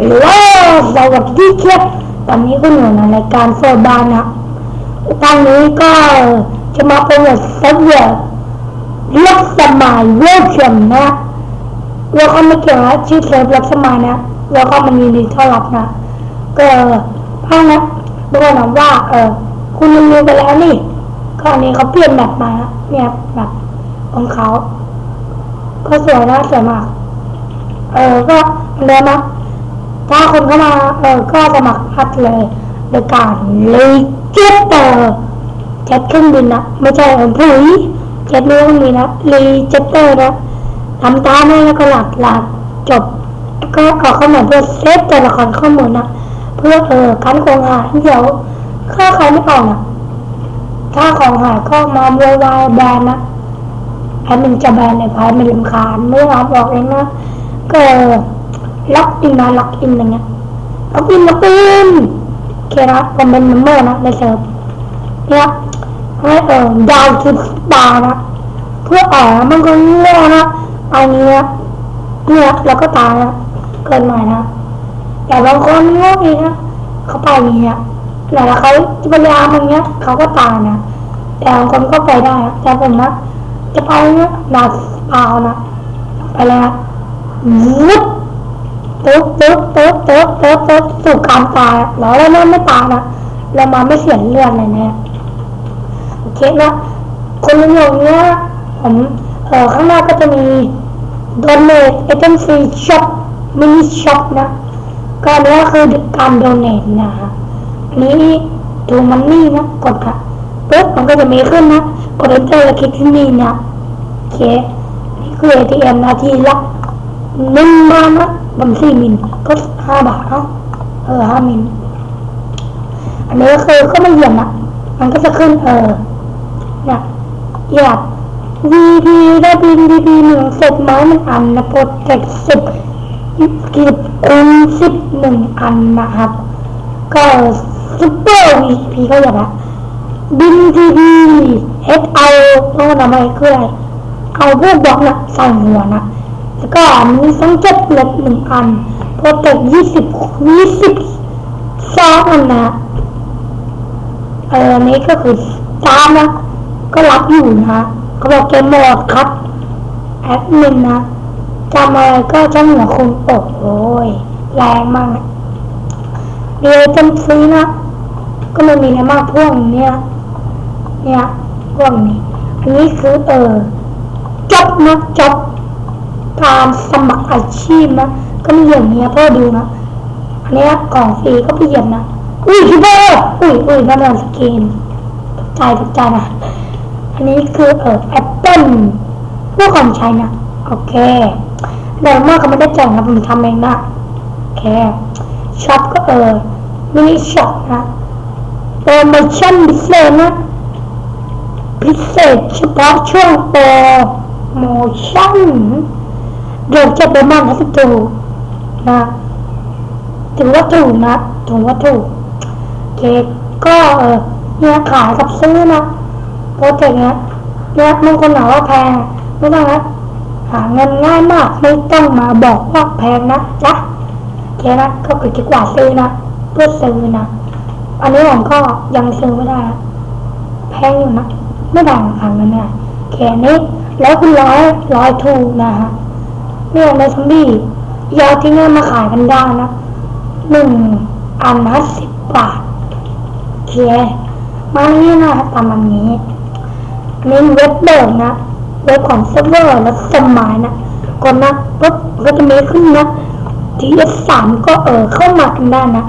ฮัลโหลสวัสดีครับตอนนี้ก็อยู่ในรายการโฟบานะตอนนี้ก็จะมาโปรโมทเซิร์ฟเวอร์ลักสมัยเวอร์ชันนะแล้วก็ไม่เกี่ยวกับชื่อเซิร์ฟลักสมัยนะแล้วก็มันมีดีต้อนรับนะก็พังนะบอกนะว่า เออคุณรีวิวไปแล้วนี่ก็อันนี้เขาเปลี่ยนแบบมาเนี่ยแบบของเขาก็สวยนะสวยมากเออก็เหมือนเดิมนะ ถ้าคนเข้ามาเออก็สมัครพัดเลยโดยการเลยเจ็ตเตอร์เจ็ตเครื่องบินนะไม่ใช่ของผู้หญิงเจ็ตไม่ต้องมีนะรีเจ็ตเตอร์นะทำตามให้แล้วก็หลักหลักจบแล้วก็ขอข้อมูลเพื่อเซฟตัวละครข้อมูลนะเพื่อเออคันของหายเดี๋ยวค่าใครไม่ออกนะถ้าของหายก็มาโวยวายแบนนะแอดมินจะแบนในพายไม่ลำคาญไม่รับบอกเองนะก็ ล็อกอินมาล็อกอินอย่างเงี้ยล็อกอินล็อกอินโอเคนะผมเป็นเมมเบอร์นะในเซิร์ฟเนี่ยให้เออดาวจุดบาร์นะเพื่อออมันก็เงี้ยนะเอาเงี้ยเนี่ยแล้วก็ตายนะเกินหน่นะแต่บางคนโง่อีกนะเขาไปอย่างเงี้ยแต่ละเขาจะพยายามอย่างเงี้ยเขาก็ตายนะแต่บางคนก็ไปได้นะแต่ผมนะจะไปเนี่ยนาเปล่านะไปเลยนะวุบ ตึ๊บตึ๊บตึ๊บตึ๊บตึ๊บตึ๊บสู่การตายแล้วเราไม่ไม่ตายนะเรามาไม่เสียเลือดเลยนี่ยโอเคนะคนนิยมเนี้ยผมเออข้างหน้าก็จะมี donate item free shop mini shop นะก็อันนี้ก็คือการ donate นะฮะอันนี้ดูมันนี่นะกดค่ะปึ๊บมันก็จะมีขึ้นนะกด enter แล้วคลิกที่นี่นะโอเคนี่คือ ATM นาทีละหนึ่งบาทนะ บัญชีมิลก็ห้าบาทเนาะเออห้ามิลอันนี้ก็คือก็ไม่เหยียบนะมันก็จะขึ้นเออเนี่ยเหยียบ VP ได้บิน VP หนึ่งเสร็จไม้หนึ่งอันนะโปรเจกต์สิบกิบคูณสิบหนึ่งอันนะครับ ก็ซุปเปอร์ VP ก็อย่างละบินทีดีเอสเอาต้องทำอะไรคืออะไรเอาพวกบล็อกนะใส่หัวนะ ก็มีสังเกตเล็กหนึ่งอันโปรเจกยี่สิบยี่สิบสองอันนะเอออันนี้ก็คือตามนะก็รับอยู่นะเขาบอกเกมหมดครับ แอดมินนะจำอะไรก็จะหัวคุณอกโอ้ยแรงมาก เดี๋ยวจำซื้อนะ ก็ไม่มีอะไรมากพวกเนี้ยเนี่ยพวกนี้อันนี้คือเออจบนะจบ การสมัครอาชีพนะก็มีอย่างเนี้ยพ่อดูนะอันนี้กล่องฟรีก็เปลี่ยนนะอุ้ยคิว่าอุ้ยอุ้ยนั่นแหละสกินตกใจตกใจนะอันนี้คือเออแอปเปิ้ลพวกของใช้นะโอเคเดี๋ยวเมื่อเขาไม่ได้แจกนะผมทำเองนะโอเคช็อปก็เออมินิช็อปนะโปรโมชั่นพิเศษนะพิเศษเฉพาะช่วงโปรโมชั่น เดี๋ยวจะไปมากนะสิถูกนะถือว่าถูกนะถือว่าถูกเคก็เออเนี่ยขายกับซื้อนะโปรเจกต์เนี้ยเนี่ยบางคนหาว่าแพงไม่ต้องนะหาเงินง่ายมากไม่ต้องมาบอกว่าแพงนะจ๊ะโอเคนะก็คือดีกว่าซื้อนะเพื่อซื้อนะอันนี้ผมก็ยังซื้อไม่ได้นะแพงอยู่นะไม่ได้ราคาเงินเนี่ยแค่นี้แล้วคุณร้อยร้อยทูนะฮะ เนี่ยในซอมบี้ยาที่เนี่ยมาขายกันได้นะหนึ่งอันนะสิบบาทโอเคมานี่นะประมาณนี้นนี้เว็บเบิร์นะเว็บของเซิร์ฟเวอร์และสมัยนะกดนะปุ๊บก็จะมีขึ้นนะทีเอสสามก็เออเข้ามากันได้นะ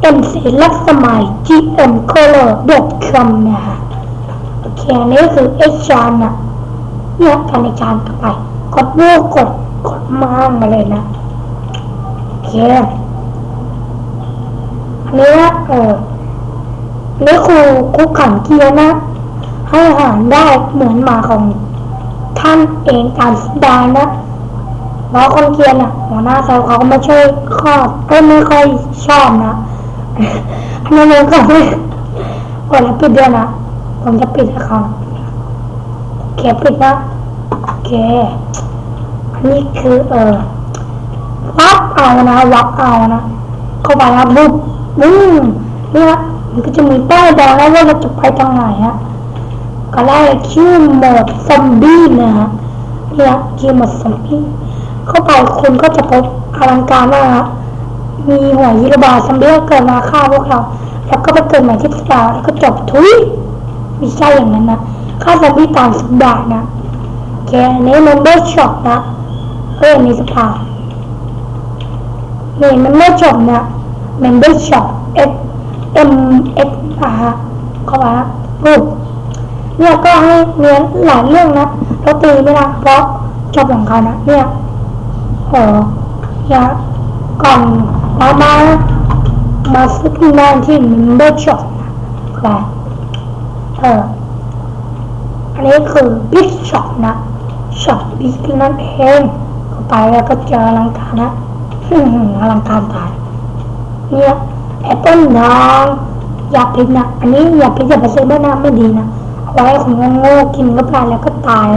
เอ็มซีลักสมัย GM Color com นะฮะโอเคอันนี้คือเอชานะเนี่ยการในจานต่อไป กดวูกดกดมามาเลยนะโอเคอันนี้นะเอออันนี้ครูครูขังเกียนะ ให้อาหารได้เหมือนหมาของท่านเองตามสบายนะแล้วคนเกียร์น่ะหัวหน้าเซลเขาก็ไม่ช่วยครอบก็ไม่ค่อยชอบนะอันนั้เลยก็ไม่โอ้แล้วปิดด้วยนะผมจะปิดให้เขาโอเคปิดนะ เคนนี้คือเออวับเอานะวับเอานะ เข้าไปนะบุบบึ้งเนี่ยมันก็จะมีป้ายบอกแล้วว่าเราจะไปทางไหนฮะก็ได้ชื่อหมดซอมบี้นะฮะเนี่ยชื่อหมดซอมบี้เข้าไปคุณก็จะพบอลังการมากฮะมีหัวยีระบาซอมบี้เกิดมาฆ่าพวกเราแล้วก็ไปเกิดใหม่ที่สตาร์แล้วก็จบทุยไม่ใช่อย่างนั้นนะฆ่าซอมบี้ตามสัปดาห์นะ โอเคอันนี้มันเบอร์ช็อตนะเอ้ยมีสภานี่มันไม่จบนะ membership F M X นะฮะเข้ามารูปเนี่ยก็ให้เรียนหลายเรื่องนะเราตีไม่ได้เพราะจบของเขานะเนี่ยโหเนี่ยก่อนเรามามาซื้อที่นั่นที่ membership นะแบบเอออันนี้คือ big shop นะ shop big นั่นเองเข้าไปแล้วก็เจออลังการนะอลังการตายเนี่ยแอปเปิลน้องอย่าพิษนะอันนี้อย่าพิษอย่าไปซื้อบ้านน้ำไม่ดีนะเอาไว้ของโง่กินก็ไปแล้วก็ตาย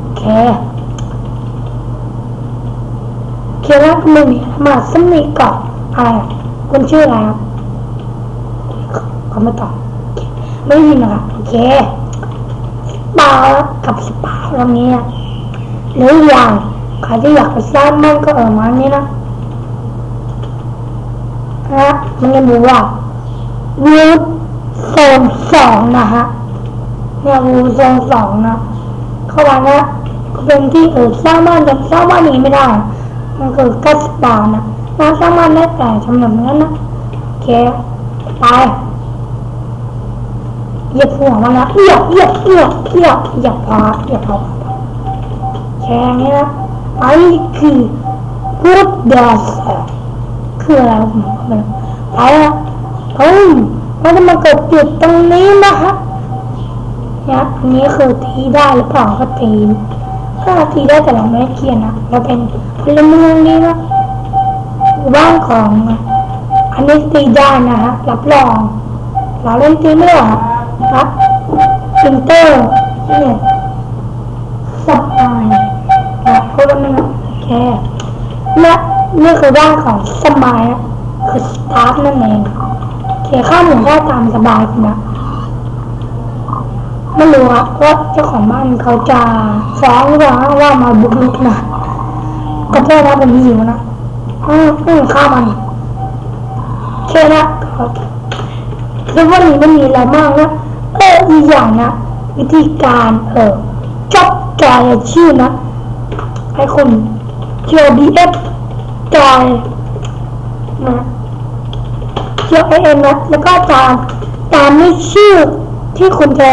โอเคเคแล้วก็ไม่มีมาสมิกอบอะไรอะคุณชื่ออะไรครับเขาไม่ตอบไม่ยินนะครับโอเค ปากับสปาตรงนี้นะหรืออย่างใครที่อยากไปสร้างบ้านก็เออมานี่นะนะมันจะบอกว่าวูดโซนสองนะฮะเนี่ยวูดโซนสองนะเข้ามานะเป็นที่เออสร้างบ้านแต่สร้างบ้านนี้ไม่ได้ มันคือกัสบานะนะสร้างบ้านได้แต่ทำแบบนั้นนะโอเคไป เหยียบหัวมันนะเหยียบเหยียบเหยียบเหยียบเหยียบพอเหยียบพอแค่นี้นะไอ้คือพูดเดอสคืออะไรมก็ไม่รู้ละเฮ้ยมันจะมาเกิดจุดตรงนี้นะคะเนี่ยนี้คือตีได้หรือเปล่าก็ตีถ้าตีได้แต่เราไม่เขียนนะเราเป็นพลเมืองดีนะบ้านของอันนี้ตีได้นะฮะรับรองเราเล่นตีไม่ได้ รอครับพิมเตอร์เนี่ยสบายนะก็ว่ามันโอเคและนี่คือร่างของสมัยอะคือสตาร์ทนั่นเองเขียนข้ามหนึ่งได้ตามสบายคุณนะไม่รู้อะว่าเจ้าของบ้านเขาจะฟ้องหรือเปล่าว่ามาบุกรุกนะก็เพื่อว่าผมหิวนะอืมอืมข้ามันโอเคนะครับคือวันนี้มันมีอะไรมากนะ เอออีกอย่างนะ วิธีการเออจบจอยชื่อนะให้คุณ GBF จอยนะเชื่อไอเอ็นนะแล้วก็ตามตามด้วยชื่อที่คุณจะ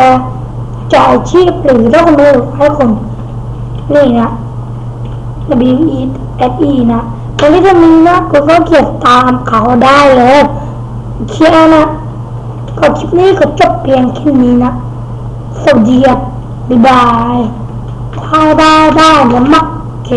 จ่ายชีพหรือถ้าคุณไม่รู้ให้คุณนี่นะ W E S E นะตอนที่จะมีนะคุณก็เขียนตามเขาได้เลยเชียร์นะ ก็คลิปนี้ก็จบเพียงแค่นี้นะ สวัสดีครับบ๊ายบายถ้าได้ได้แล้วมักแก